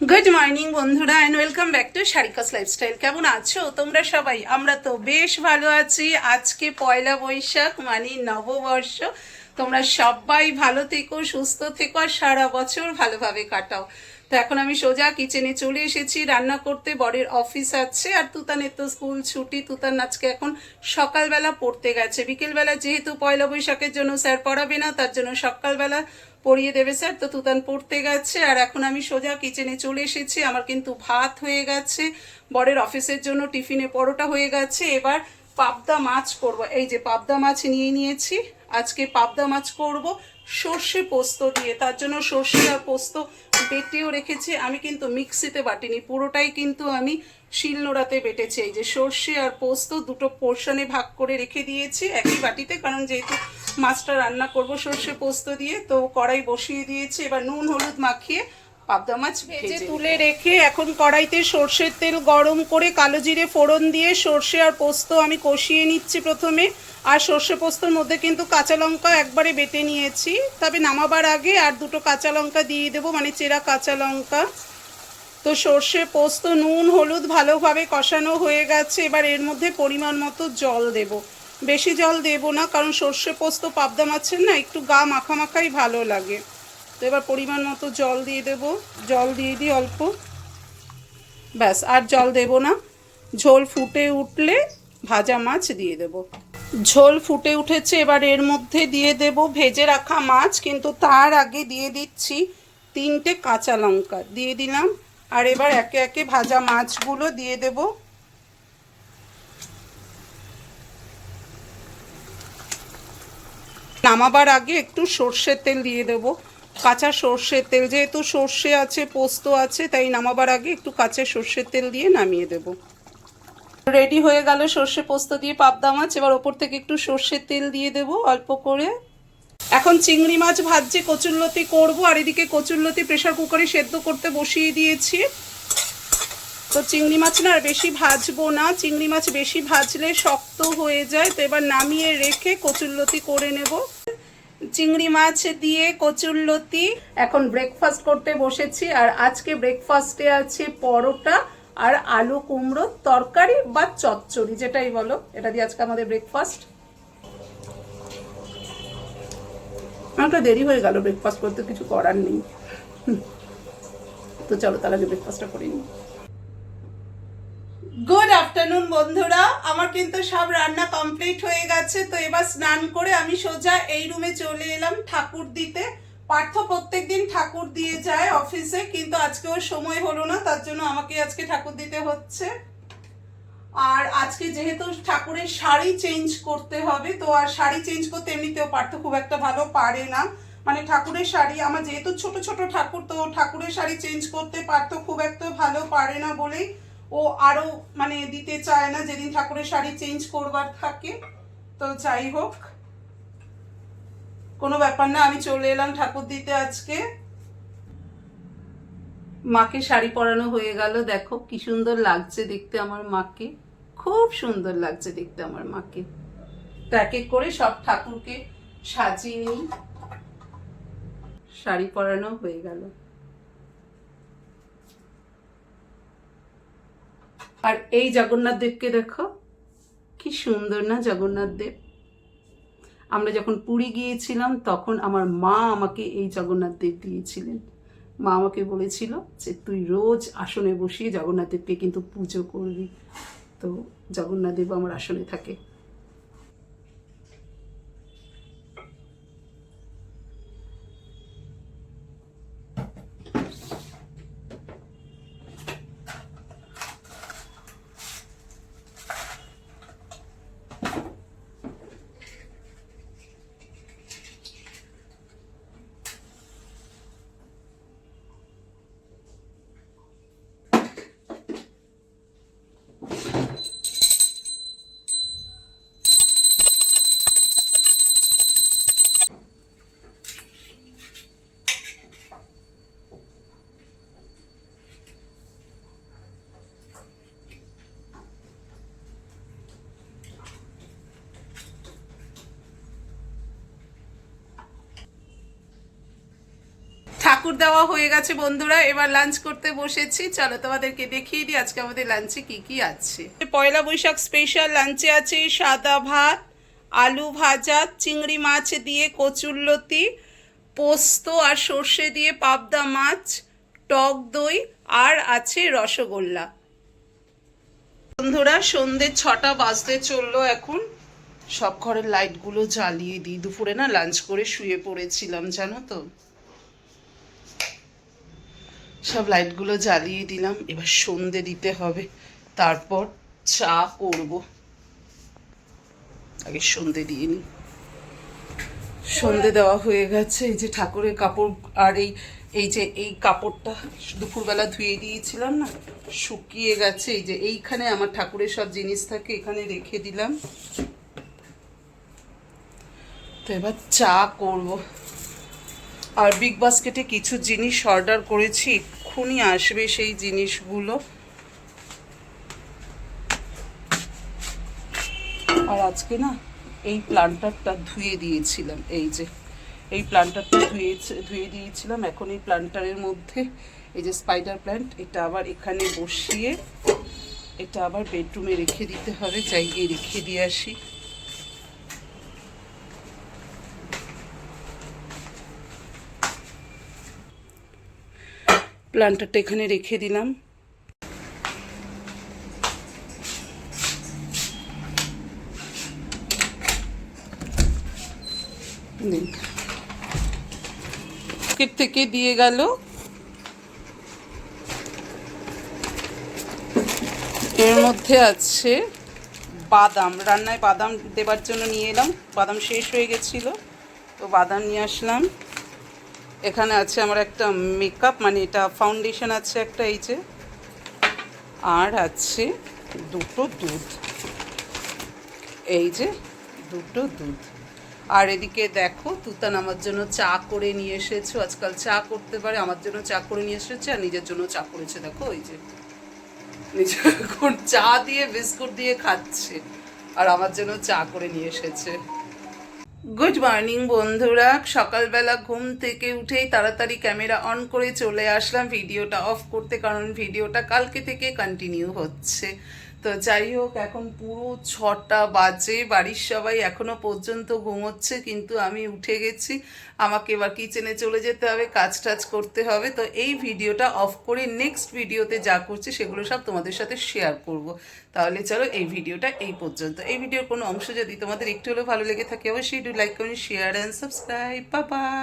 Good morning বন্ধুরা and welcome back to Sharika's lifestyle কেমন আছো তোমরা সবাই? আমরা তো বেশ ভালো আছি। আজকে পয়লা বৈশাখ মানে নববর্ষ। তোমরা সবাই ভালো থেকো, সুস্থ থেকো, আর সারা বছর ভালোভাবে কাটাও। তো এখন আমি সোজা কিচেনে চলে এসেছি। রান্না করতে বরের অফিস আছে, আর তুতানের তো স্কুল ছুটি। তুতান আজকে এখন সকালবেলা পড়তে গেছে। বিকেলবেলা যেহেতু পয়লা বৈশাখের জন্য স্যার পড়াবে না, তার জন্য সকালবেলা পড়িয়ে দেবে, স্যার। তো তুতান পড়তে গেছে, আর এখন আমি সোজা কিচেনে চলে এসেছি। আমার কিন্তু ভাত হয়ে গেছে, বরের অফিসের জন্য টিফিনে পরোটা হয়ে গেছে। এবার পাবদা মাছ করব। এই যে পাবদা মাছ নিয়ে নিয়েছি, আজকে পাবদা মাছ করব সর্ষে পোস্ত দিয়ে। তার জন্য সর্ষে আর পোস্ত বেটেও রেখেছি। আমি কিন্তু মিক্সিতে বাটিনি, পুরোটাই কিন্তু আমি শিলনোড়াতে বেটেছি। এই যে সর্ষে আর পোস্ত দুটো পোর্শনে ভাগ করে রেখে দিয়েছি একই বাটিতে, কারণ যেহেতু মাছটা রান্না করব সর্ষে পোস্ত দিয়ে। তো কড়াই বসিয়ে দিয়েছি এবার নুন হলুদ মাখিয়ে পাবদা মাছ ভেজে তুলে রেখে এখন কড়াইতে সর্ষের তেল গরম করে কালো জিরে ফোড়ন দিয়ে সর্ষে আর পোস্ত আমি কষিয়ে নিচ্ছি প্রথমে। আর সর্ষে পোস্তর মধ্যে কিন্তু কাঁচা লঙ্কা একবারে বেটে নিয়েছি। তবে নামাবার আগে আর দুটো কাঁচা লঙ্কা দিয়ে দেবো মানে চেরা কাঁচা লঙ্কা। তো সর্ষে পোস্ত নুন হলুদ ভালোভাবে কষানো হয়ে গেছে। এবার এর মধ্যে পরিমাণ মতো জল দেব। বেশি জল দেব না, কারণ সর্ষে পোস্ত পাবদা মাছের না একটু গা মাখা মাখাই ভালো লাগে। তো এবার পরিমাণ মতো জল দিয়ে দেব, জল দিয়ে দিই অল্প। ব্যাস, আর জল দেব না। ঝোল ফুটে উঠলে ভাজা মাছ দিয়ে দেব। ঝোল ফুটে উঠেছে, এবার এর মধ্যে দিয়ে দেব ভেজে রাখা মাছ, কিন্তু তার আগে দিয়ে দিচ্ছি তিনটে কাঁচা লঙ্কা। দিয়ে দিলাম, আর এবার একে একে ভাজা মাছগুলো দিয়ে দেব। নামাবার আগে একটু সর্ষের তেল দিয়ে দেব। কাঁচা সর্ষের তেল, যেহেতু সর্ষে আছে, পোস্ত আছে, তাই নামাবার আগে একটু কাঁচা সর্ষের তেল দিয়ে নামিয়ে দেব। রেডি হয়ে গেল সর্ষে পোস্ত দিয়ে পাবদা মাছ। এবার ওপর থেকে একটু সর্ষের তেল দিয়ে দেব অল্প করে। এখন চিংড়ি মাছ ভাজছে, কচুরলতি করব। আর এদিকে কচুরলতি প্রেশার কুকারে সেদ্ধ করতে বসিয়ে দিয়েছি। তো চিংড়ি মাছ না আর বেশি ভাজবো না। চিংড়ি মাছ বেশি ভাজলে শক্ত হয়ে যায়, তো এবার নামিয়ে রেখে কচুরলতি করে নেব। চিংড়ি মাছ দিয়ে কচুরলতি। এখন ব্রেকফাস্ট করতে বসেছি আর আজকে ব্রেকফাস্টে আছে পরোটা আর আলু কুমড়োর তরকারি বা চচ্চড়ি, যেটাই বলো, এটা দিয়ে আজকে আমাদের ব্রেকফাস্ট অনেকটা দেরি হয়ে গেল ব্রেকফাস্ট করতে, কিছু করার নেই। তো চলো তাহলে আগে ব্রেকফাস্টটা করে নিই। গুড আফটারনুন বন্ধুরা। আমার কিন্তু সব রান্না কমপ্লিট হয়ে গেছে, তো এবার স্নান করে আমি সোজা এই রুমে চলে এলাম ঠাকুর দিতে। পার্থ প্রত্যেক দিন ঠাকুর দিয়ে যায় অফিসে কিন্তু আজকে ওর সময় হলো না, তার জন্য আমাকে আজকে ঠাকুর দিতে হচ্ছে। আর আজকে যেহেতু ঠাকুরের শাড়ি চেঞ্জ করতে হবে, তো আর শাড়ি চেঞ্জ করতে এমনিতেও পার্থ খুব একটা ভালো পারে না। মানে ঠাকুরের শাড়ি, আমার যেহেতু ছোট ছোট ঠাকুর, তো ঠাকুরের শাড়ি চেঞ্জ করতে পারতো খুব একটা ভালো পারে না বলেই ও আরও মানে দিতে চায় না, যেদিন ঠাকুরের শাড়ি চেঞ্জ করবার থাকে। তো যাই হোক, কোনো ব্যাপার না, আমি চলে এলাম ঠাকুর দিতে আজকে। মাকে শাড়ি পরানো হয়ে গেল, দেখো কি সুন্দর লাগছে দেখতে আমার মাকে। খুব সুন্দর লাগছে দেখতে আমার মাকে। এক এক করে সব ঠাকুরকে সাজিয়ে নিই। শাড়ি পরানো হয়ে গেল। আর এই জগন্নাথ দেবকে দেখো, কি সুন্দর না জগন্নাথ দেব? আমরা যখন পুরী গিয়েছিলাম, তখন আমার মা আমাকে এই জগন্নাথ দেব দিয়েছিলেন। মা আমাকে বলেছিল যে, তুই রোজ আসনে বসিয়ে জগন্নাথ দেবকে কিন্তু পুজো করবি। তো জগন্নাথ দেব আমার আসনে থাকে। ঠাকুর দেওয়া হয়ে গেছে বন্ধুরা, এবার লাঞ্চ করতে বসেছি। চলো তোমাদেরকে দেখিয়ে দিই আজকে আমাদের লাঞ্চে কি কি আছে। পয়লা বৈশাখ স্পেশাল লাঞ্চে আছে সাদা ভাত, আলু ভাজা, চিংড়ি মাছ দিয়ে কচুরলতি পোস্ত আর সর্ষে দিয়ে পাবদা মাছ, টক দই আর আছে রসগোল্লা। বন্ধুরা, সন্ধে ছটা বাজতে চলল এখন। সব ঘরের লাইটগুলো জ্বালিয়ে দিই। দুপুরে না লাঞ্চ করে শুয়ে পড়েছিলাম, জানো তো? সব লাইটগুলো জ্বালিয়ে দিলাম, এবার সন্ধে দিতে হবে। তারপর চা করব। আগে সন্ধে দিয়ে নিই। সন্ধে দেওয়া হয়ে গেছে, এই যে ঠাকুরের কাপড় আর এই এই যে এই কাপড়টা দুপুরবেলা ধুয়ে দিয়েছিলাম না, শুকিয়ে গেছে। এই যে এইখানে আমার ঠাকুরের সব জিনিস থাকে, এখানে রেখে দিলাম। তো এবার চা করব। আর বিগ বাস্কেটে কিছু জিনিস অর্ডার করেছি এক্ষুনি আসবে সেই জিনিসগুলো। আর আজকে না এই প্লান্টারটা ধুয়ে দিয়েছিলাম, এই যে, এই প্লান্টারটা ধুয়ে ধুয়ে দিয়েছিলাম। এখন এই প্লান্টারের মধ্যে এই যে স্পাইডার প্ল্যান্ট এটা আবার এখানে বসিয়ে, এটা আবার বেডরুমে রেখে দিতে হবে যাই গিয়ে রেখে দিয়ে আসি। প্লান্টারটা এখানে রেখে দিলাম। থেকে দিয়ে গেল। এর মধ্যে আছে বাদাম। রান্নায় বাদাম দেবার জন্য নিয়ে এলাম। বাদাম শেষ হয়ে গেছিল। তো বাদাম নিয়ে আসলাম। এখানে আছে আমার একটা মেকআপ মানে এটা ফাউন্ডেশন আছে একটা এই যে। আর আছে দুটো দুধ। এই যে দুটো দুধ। আর এদিকে দেখো, তুতান আমার জন্য চা করে নিয়ে এসেছ। আজকাল চা করতে পারে, আমার জন্য চা করে নিয়ে এসেছে আর নিজের জন্য চা করেছে। দেখো ওই যে। নিজে এখন চা দিয়ে বিস্কুট দিয়ে খাচ্ছে। আর আমার জন্য চা করে নিয়ে এসেছে। গুড মর্নিং বন্ধুরা। সকালবেলা ঘুম থেকে উঠেই তাড়াতাড়ি ক্যামেরা অন করে চলে আসলাম। ভিডিওটা অফ করতে, কারণ ভিডিওটা কালকে থেকে কন্টিনিউ হচ্ছে। তো যাই হোক, এখন পুরো ছটা বাজে, বাড়ির সবাই এখনও পর্যন্ত ঘুমোচ্ছে, কিন্তু আমি উঠে গেছি। আমাকে এবার কিচেনে চলে যেতে হবে, কাজ টাজ করতে হবে। তো এই ভিডিওটা অফ করে নেক্সট ভিডিওতে যা করছি, সেগুলো সব তোমাদের সাথে শেয়ার করব। তাহলে চলো, এই ভিডিওটা এই পর্যন্ত। এই ভিডিওর কোনো অংশ যদি তোমাদের একটু হলেও ভালো লেগে থাকে, অবশ্যই do like comment share and subscribe bye